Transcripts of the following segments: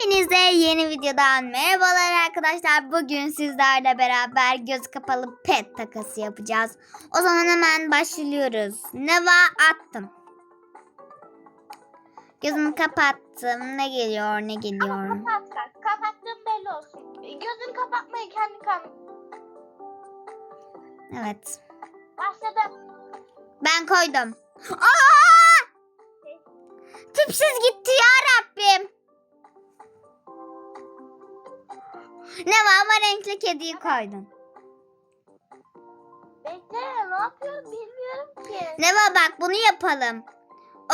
Hepinize yeni videodan merhabalar arkadaşlar. Bugün sizlerle beraber göz kapalı pet takası yapacağız. O zaman hemen başlıyoruz. Neva attım. Gözümü kapattım. Ne geliyor ne geliyor. Kapat sen. Kapattığın belli olsun. Gözünü kapatmayı kendi kan. Evet. Başladım. Ben koydum. Aa! Tipsiz gitti ya Rabbim. Neva ama renkli kediyi koydun. Bekle ne yapıyorum bilmiyorum ki. Neva bak bunu yapalım.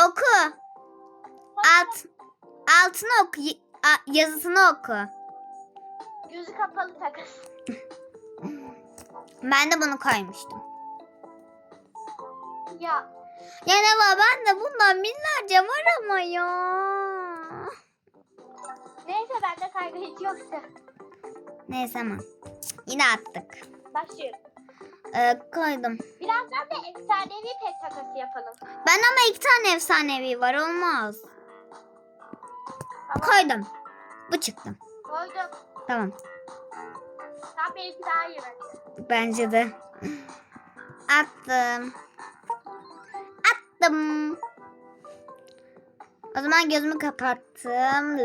Oku. Alt, altını oku. Yazısını oku. Gözü kapalı takas. Ben de bunu koymuştum. Ya Ya Neva ben de bundan binlerce var ama ya. neyse bende kaygı hiç yoksa. Neyse ama. Yine attık. Başlıyorum. Ee, koydum. Birazdan da efsanevi pet takası yapalım. Ben ama iki tane efsanevi var olmaz. Tamam. Koydum. Bu çıktı. Koydum. Tamam. Tam benimki daha iyi bence. Bence de. Attım. Attım. O zaman gözümü kapattım.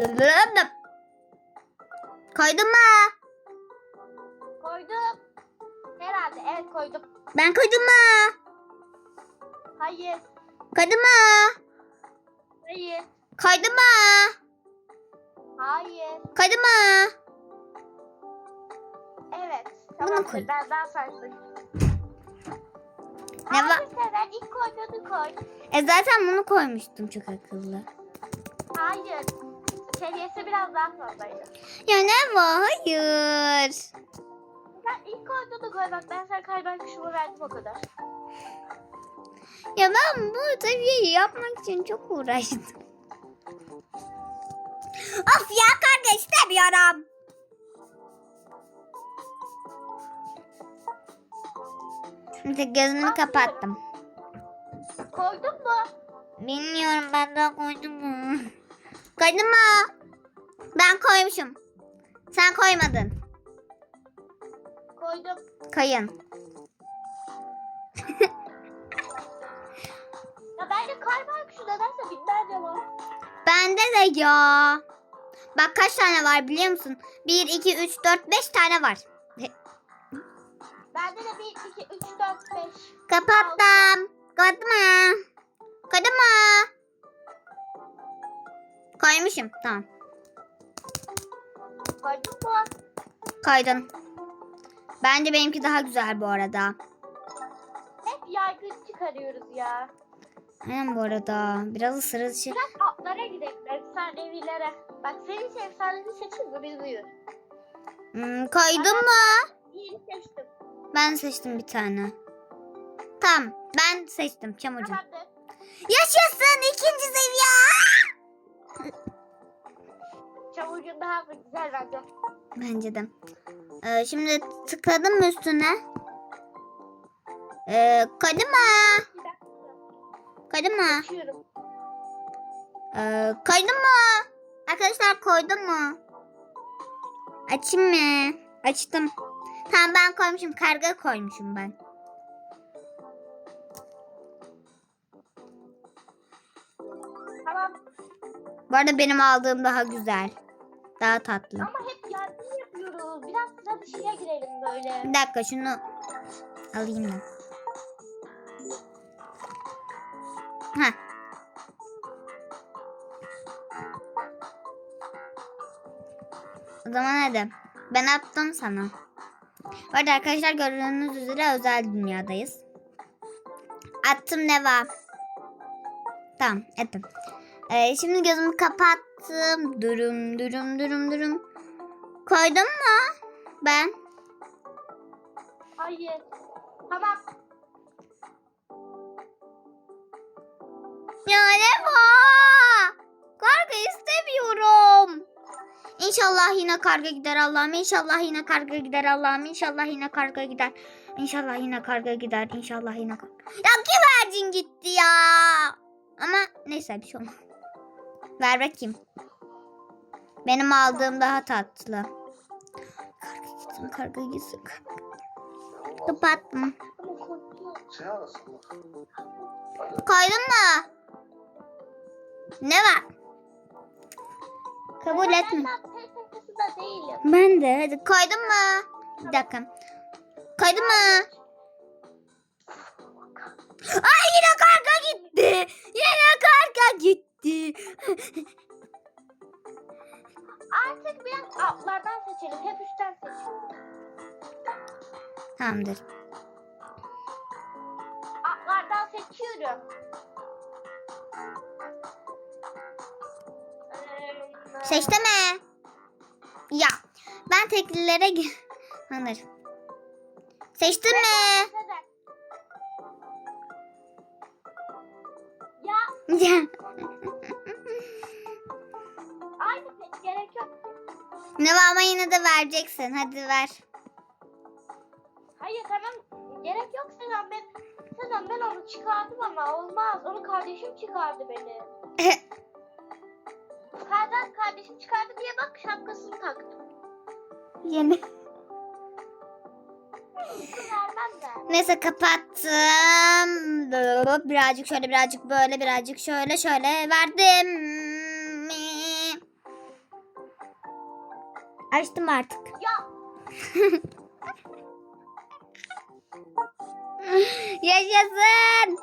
Koydun mu? Koydum. Herhalde evet koydum. Ben koydum mu? Hayır. Koydun mu? Hayır. Koydun mu? Hayır. Koydun mu? Evet. Bunu Tamam. koy. Ben daha sarsın. Ne Abi var? sen ilk koyduğunu koy. E zaten bunu koymuştum çok akıllı. Hayır. Seviyesi biraz daha fazlaydı. Ya ne var? Hayır. Sen ilk koyduğunu koy bak ben sana kalben kuşumu verdim o kadar. Ya ben bu seviyeyi yapmak için çok uğraştım. Of ya karga istemiyorum. Şimdi gözümü kapattım. Koydun mu? Bilmiyorum ben daha koydum mu? Koydun mu? Ben koymuşum. Sen koymadın. Koydum. Koyun. Ya bende kalben kuşu nedense binlerce var. Bende de ya. Bak kaç tane var biliyor musun? 1, 2, 3, 4, 5 tane var. Bende de 1, 2, 3, 4, 5. Kapattım. Kapattım mı? Koydum mu? Koymuşum. Tamam. Koydun mu? Koydun. Bence benimki daha güzel bu arada. Hep yaygın çıkarıyoruz ya. Aynen bu arada. Biraz ısırı dışı. Biraz atlara gidelim. Efsanevilere. Bak senin için efsanevi seçim mi? Biz buyur. Hmm, koydun mu? Yeni seçtim. Ben seçtim bir tane. Tamam. Ben seçtim çamurcu. Tamamdır. Yaşasın ikinci seviye. Çavucun daha güzel bence. Bence de. Ee, şimdi tıkladım üstüne? Ee, mu? Açıyorum. Ee, koydun mu? Arkadaşlar koydun mu? Açayım mı? Açtım. Tamam ben koymuşum. Karga koymuşum ben. Tamam. Bu arada benim aldığım daha güzel. Daha tatlı. Ama hep yardım yapıyoruz. Biraz sıra dışıya girelim böyle. Bir dakika şunu alayım ben. Heh. O zaman hadi. Ben attım sana. Bu arada arkadaşlar gördüğünüz üzere özel dünyadayız. Attım ne var? Tamam ettim. Ee, şimdi gözümü kapattım. Durum durum durum durum. Koydum mu? Ben. Hayır. Tamam. Ya ne var? Karga istemiyorum. İnşallah yine karga gider Allah'ım. İnşallah yine karga gider Allah'ım. İnşallah yine karga gider. İnşallah yine karga gider. İnşallah yine karga. Ya güvercin gitti ya. Ama neyse bir şey olmaz. Ver bakayım. Benim aldığım daha tatlı. Karga gitsin, karga gitsin. Kapattım. Koydun mu? Ne var? Kabul etme. Ben de. Hadi koydun mu? Bir dakika. Koydun mu? Ay yine karga gitti. Yine karga gitti. Artık biraz altlardan seçelim. Hep üstten seçiyorum. Tamamdır. Altlardan seçiyorum. Ee, Seçti mi? Ya ben teklilere gi- Anır. Seçtin mi? Ya ama yine de vereceksin. Hadi ver. Hayır tamam gerek yok Sezen ben Sezen ben onu çıkardım ama olmaz. Onu kardeşim çıkardı beni. Sezen kardeşim çıkardı diye bak şapkasını taktım. Yeni. Neyse kapattım. Birazcık şöyle birazcık böyle birazcık şöyle şöyle verdim. Açtım artık. Ya Yaşasın.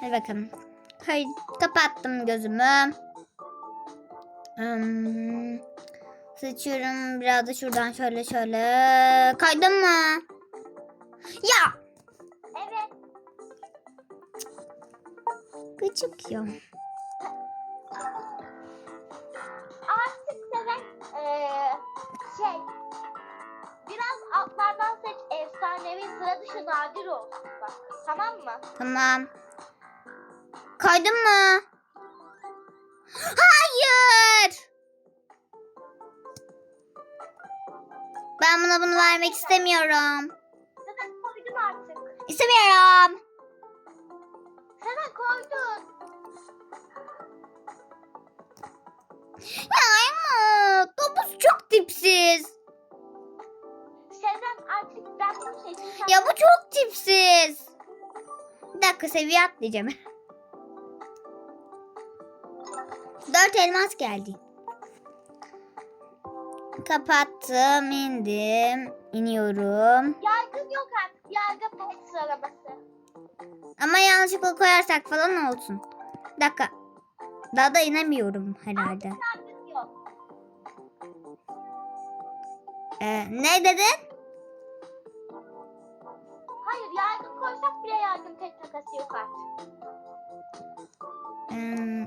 Hadi bakalım. Hay, kapattım gözümü. Hmm, seçiyorum biraz da şuradan şöyle şöyle. Kaydın mı? Ya evet küçük ya. Şey biraz altlardan seç efsanevi sıra dışı nadir olsun bak tamam mı? Tamam. Kaydın mı? Hayır. Ben buna bunu vermek istemiyorum. Sezen koydun artık. İstemiyorum. Tipsiz. Sezen artık ben sen Ya bu çok tipsiz. Bir dakika seviye atlayacağım. Dört elmas geldi. Kapattım, indim, iniyorum. Yargın yok artık. Yargı pet sıralaması. Ama yanlışlıkla koyarsak falan olsun. Bir dakika. Daha da inemiyorum herhalde. Yargın Ee, ne dedin? Hayır yargın koysak bile yargın pet takası yok artık. Hmm,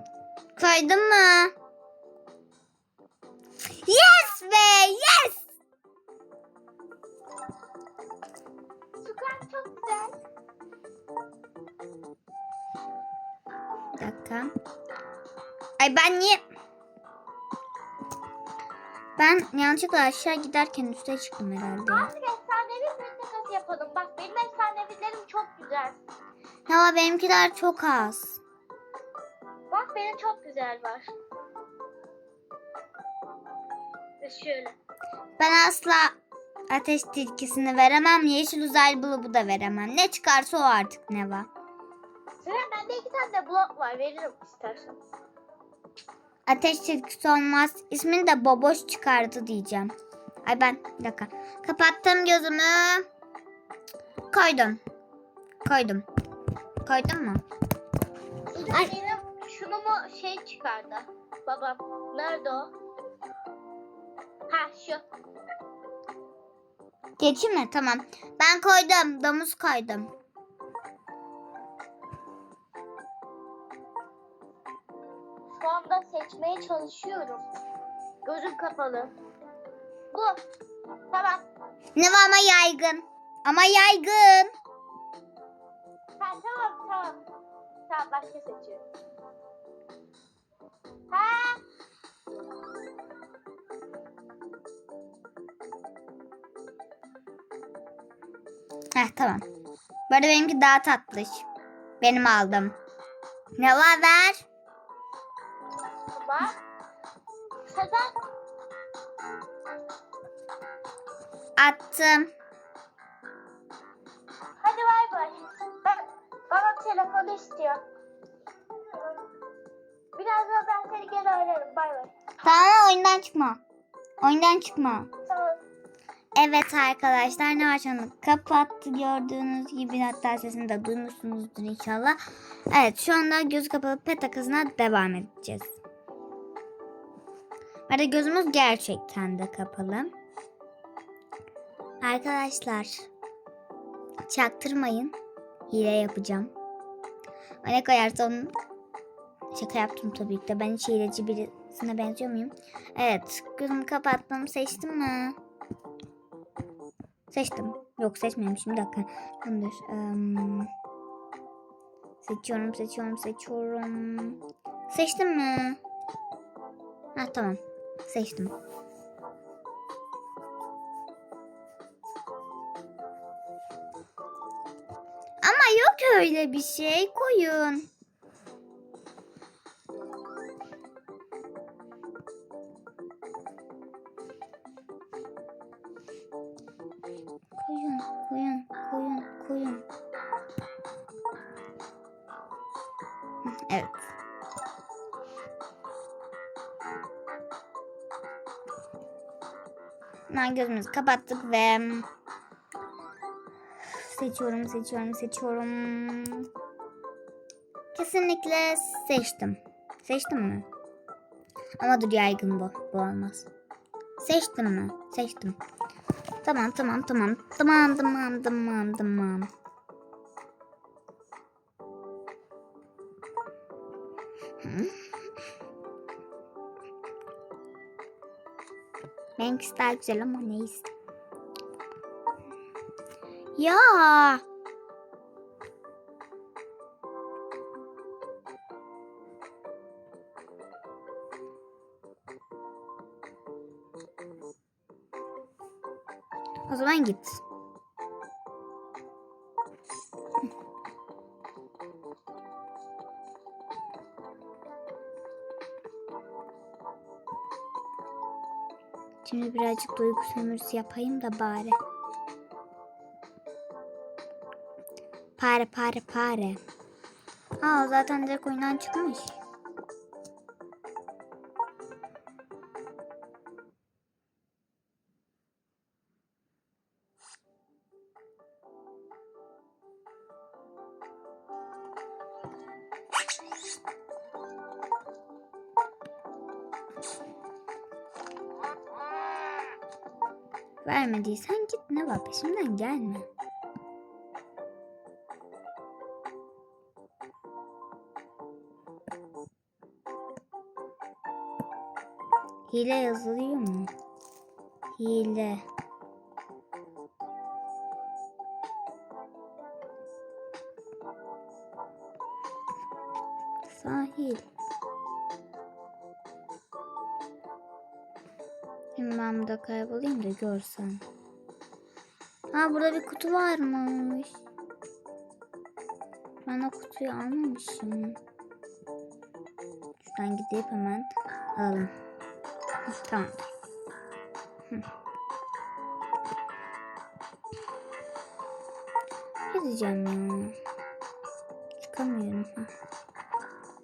koydun mu? Yes be yes. Sukar çok güzel. Bir dakika. Ay ben niye... Ben yanlışlıkla aşağı giderken üste çıktım herhalde. Artık efsanevi takası yapalım. Bak benim efsanevilerim çok güzel. Ya benimkiler çok az. Bak benim çok güzel var. Şöyle. Ben asla ateş tilkisini veremem. Yeşil uzay bulubu da veremem. Ne çıkarsa o artık ne var. Sıra bende iki tane de blok var. Veririm istersen. Ateş tilkisi olmaz. İsmini de Boboş çıkardı diyeceğim. Ay ben bir dakika. Kapattım gözümü. Koydum. Koydum. Koydun mu? Ay. Benim şunu mu şey çıkardı. Babam. Nerede o? Ha şu. Geçi mi? Tamam. Ben koydum. Domuz koydum. Şu anda seçmeye çalışıyorum. Gözüm kapalı. Bu. Tamam. Ne var ama yaygın. Ama yaygın. Ha, tamam tamam. Tamam başka seçiyorum. Ha. Heh tamam. Bu arada benimki daha tatlış. Benim aldım. Ne var ver? Aklıma. Sezen Attım. hadi bay bay. Ben, bana telefonu istiyor. Birazdan ben seni geri ararım. Bay bay. Tamam oyundan çıkma. Oyundan çıkma. Tamam. Evet arkadaşlar ne açanı kapattı gördüğünüz gibi hatta sesini de duymuşsunuzdur inşallah. Evet şu anda göz kapalı pet takısına devam edeceğiz. Arada gözümüz gerçekten de kapalı. Arkadaşlar çaktırmayın. Hile yapacağım. O ne koyarsa onun şaka yaptım tabii ki de. Ben hiç hileci birisine benziyor muyum? Evet gözümü kapattım seçtim mi? Seçtim. Yok seçmemişim. Bir dakika. Tamam. Em, seçiyorum, seçiyorum, seçiyorum. Seçtim mi? Ha tamam. Seçtim. Ama yok öyle bir şey. Koyun. Ben gözümüzü kapattık ve seçiyorum, seçiyorum, seçiyorum. Kesinlikle seçtim. Seçtim mi? Ama dur yaygın bu. Bu olmaz. Seçtim mi? Seçtim. Tamam tamam tamam. Tamam tamam tamam tamam. Benimkisi daha güzel ama. Ya. O zaman git. Şimdi birazcık duygu sömürüsü yapayım da bari. Pare pare pare. Aa zaten direkt oyundan çıkmış. Vermediysen git ne var peşimden gelme. Hile yazılıyor mu? Hile. Görsen. Ha burada bir kutu varmış. Ben o kutuyu almamışım. Şuradan gidip hemen alalım. Tamam. Diyeceğim ya? Çıkamıyorum. Ha.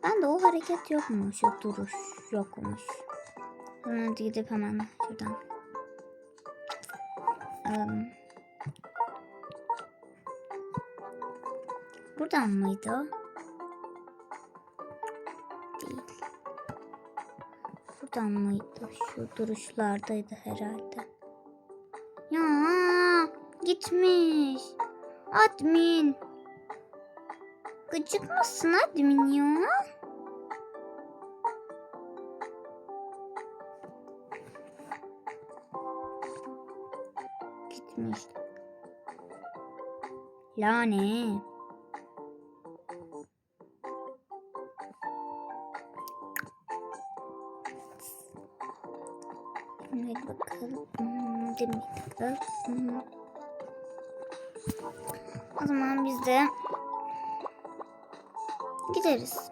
Ben de o hareket yok mu? Şu duruş yokmuş. Hadi gidip hemen şuradan. Alalım. Buradan mıydı? Değil. Buradan mıydı? Şu duruşlardaydı herhalde. Ya gitmiş. Admin. Gıcık mısın admin ya? Gitmiş. Lanet. Şimdi bakalım. Hmm, demek. Hmm. O zaman biz de gideriz.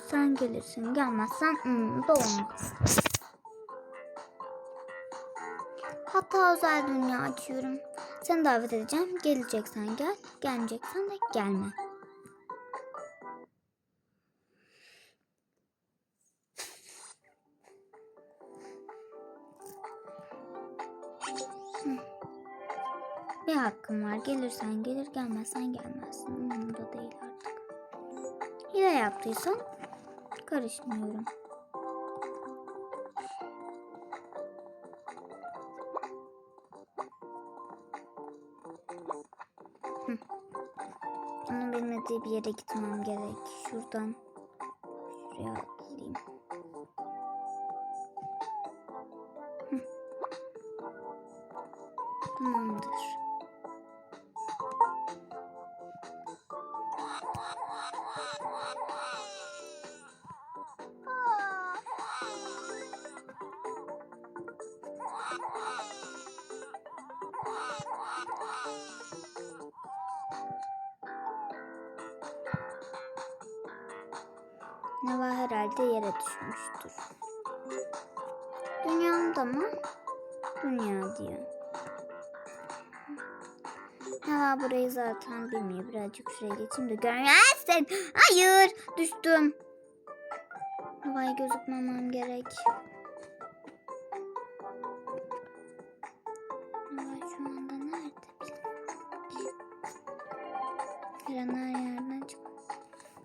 Gelirsen gelirsin. Gelmezsen hmm, da olmaz. Hatta özel dünya açıyorum. Seni davet edeceğim. Geleceksen gel. Gelmeyeceksen de gelme. Bir hakkım var. Gelirsen gelir, gelmezsen gelmezsin. Umurumda değil artık. Hile yaptıysan karışmıyorum. Hı. Onun bilmediği bir yere gitmem gerek. Şuradan şuraya atlayayım. Hı. Tamamdır. Neva herhalde yere düşmüştür. Dünyamda mı? Dünya diyor. Neva burayı zaten bilmiyor. Birazcık şuraya geçeyim de görmezsin. Hayır düştüm. Neva'ya gözükmemem gerek. Neva şu anda nerede? Her an her yerden çık.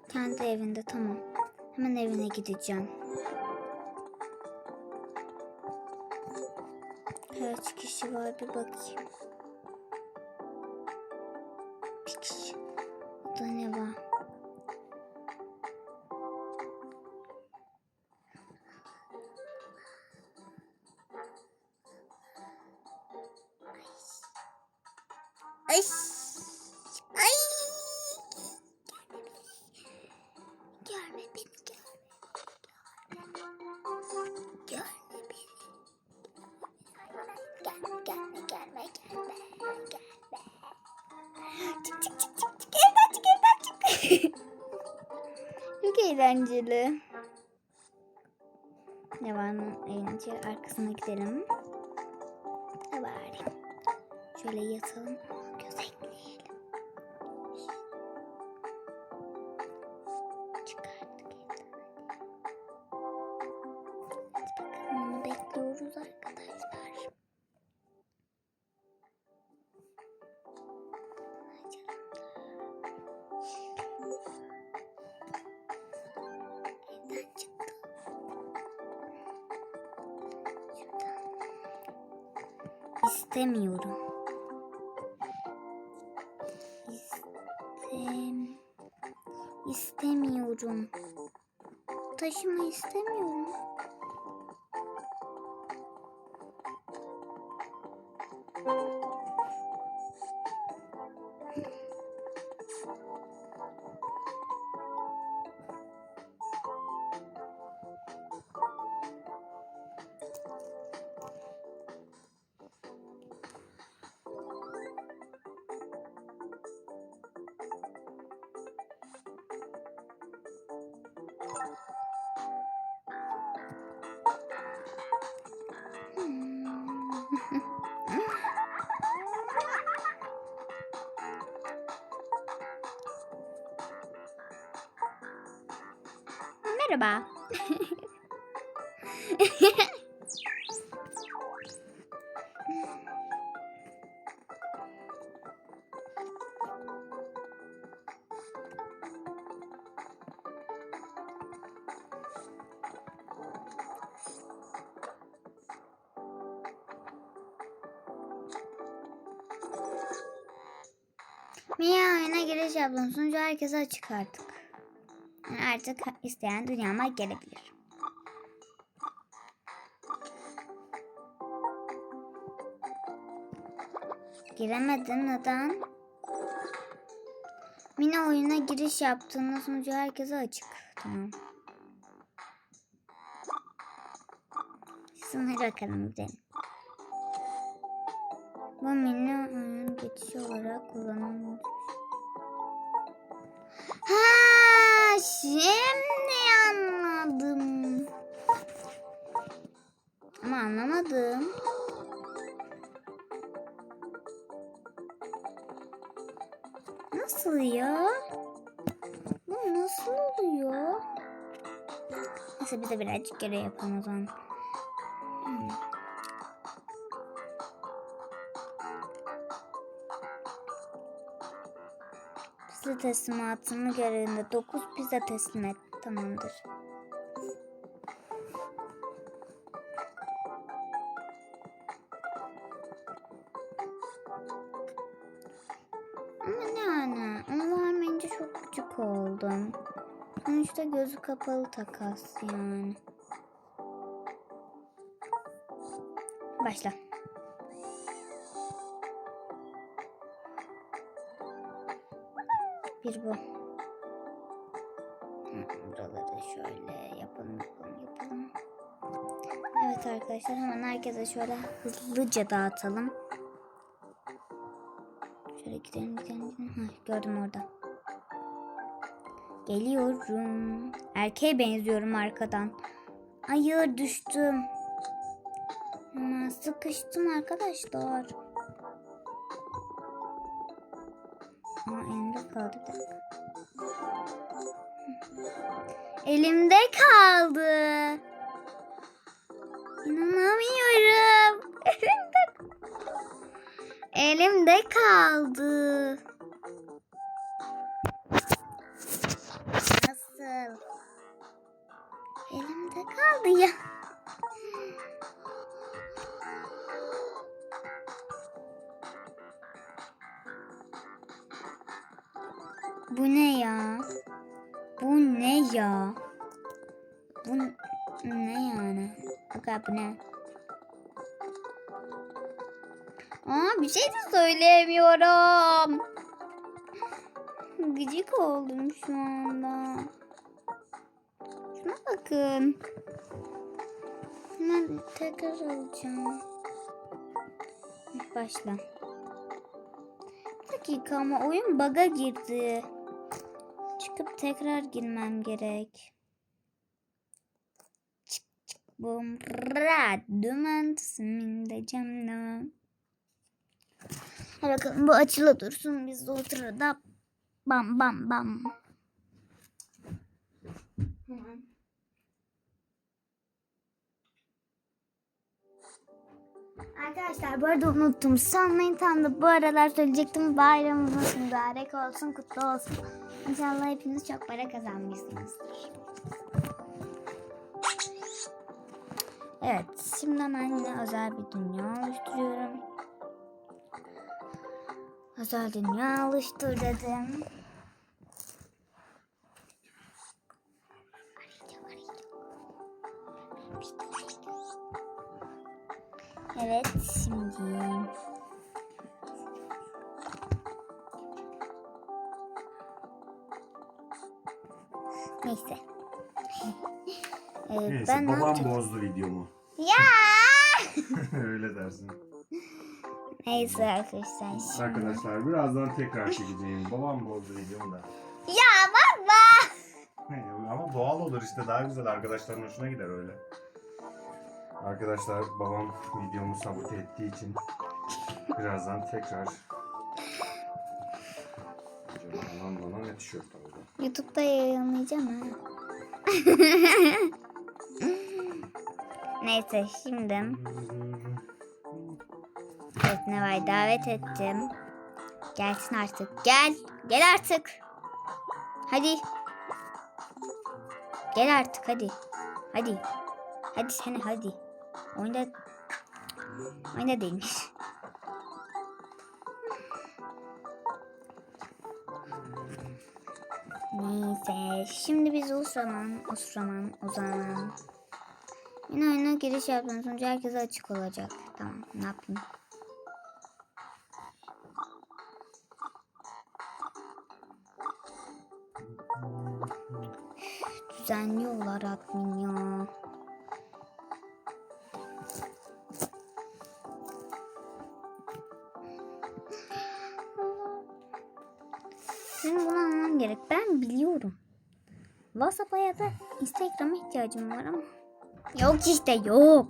Kendi evinde tamam. Hemen evine gideceğim. Kaç kişi var bir bakayım. Çok eğlenceli. Mı eğlenceli arkasına gidelim. Ne bari. Şöyle yatalım. İstemiyorum. Mia oyuna giriş yaptım. Sunucu herkese açık artık. Yani artık isteyen dünyama gelebilir. Giremedim neden? Mina oyuna giriş yaptığında sunucu herkese açık. Tamam. Sınır bakalım gidelim. Bu Mina oyun geçici olarak kullanılmış. Ha, şimdi anladım. Ama anlamadım. Nasıl ya? Bu nasıl oluyor? Neyse biz de birazcık görev yapalım. Pizza teslimatını görevinde 9 pizza teslim et. Tamamdır. Ama yani? Onu vermeyince çok küçük oldum. Sonuçta gözü kapalı takas yani. Başla. Bir bu. Buraları şöyle yapalım yapalım yapalım. Evet arkadaşlar hemen herkese şöyle hızlıca dağıtalım. Şöyle gidelim gidelim gidelim. Heh, gördüm orada. Geliyorum. Erkeğe benziyorum arkadan. Hayır düştüm. Ama sıkıştım arkadaşlar. Kaldı. Elimde kaldı. İnanamıyorum. Elimde kaldı. Nasıl? Elimde kaldı ya. Bu ne ya? Bu ne ya? Bu ne yani? Aga bu ne? Aa bir şey de söyleyemiyorum. Gıcık oldum şu anda. Şuna bakın. Ben tekrar alacağım. Başla. Bir dakika ama oyun bug'a girdi. Çıkıp tekrar girmem gerek. Çık çık bum ra dümen tısminde camda. Hadi bakalım bu açılı dursun biz de o sırada bam bam bam. Hemen. Arkadaşlar bu arada unuttum. Sanmayın tam da bu aralar söyleyecektim. Bayramınız mübarek olsun, kutlu olsun. İnşallah hepiniz çok para kazanmışsınızdır. Evet, şimdi hemen yine özel bir dünya oluşturuyorum. Özel dünya oluştur dedim. Babam bozdu videomu. Ya! Öyle dersin. Neyse arkadaşlar. Şimdi... Arkadaşlar birazdan tekrar çekeceğim. Babam bozdu videomu da. Ya baba! Ama doğal olur işte daha güzel arkadaşların hoşuna gider öyle. Arkadaşlar babam videomu sabote ettiği için birazdan tekrar Canım bana ne tişört aldı. YouTube'da yayınlayacağım ha. Neyse şimdi evet Neva'yı davet ettim. Gelsin artık. Gel. Gel artık. Hadi. Gel artık hadi. Hadi. Hadi seni hadi. Oyunda oyunda değilmiş. Neyse. Şimdi biz Osraman, Osraman, Ozan. Yine oyuna giriş yaptığım sonucu herkese açık olacak. Tamam ne yapayım. Düzenliyorlar admin ya. Benim bunu anlamam gerek. Ben biliyorum. WhatsApp'a ya da Instagram'a ihtiyacım var ama Yok işte yok.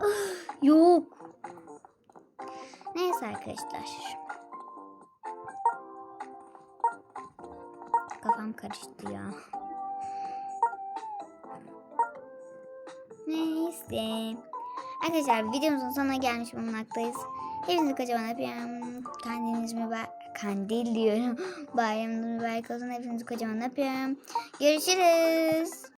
yok. Neyse arkadaşlar. Kafam karıştı ya. Neyse. Arkadaşlar videomuzun sonuna gelmiş bulunmaktayız. Hepinizi kocaman öpüyorum. Kendiniz mübarek. Kandil diyorum. Bayramınız mübarek olsun. Hepinizi kocaman öpüyorum. Görüşürüz.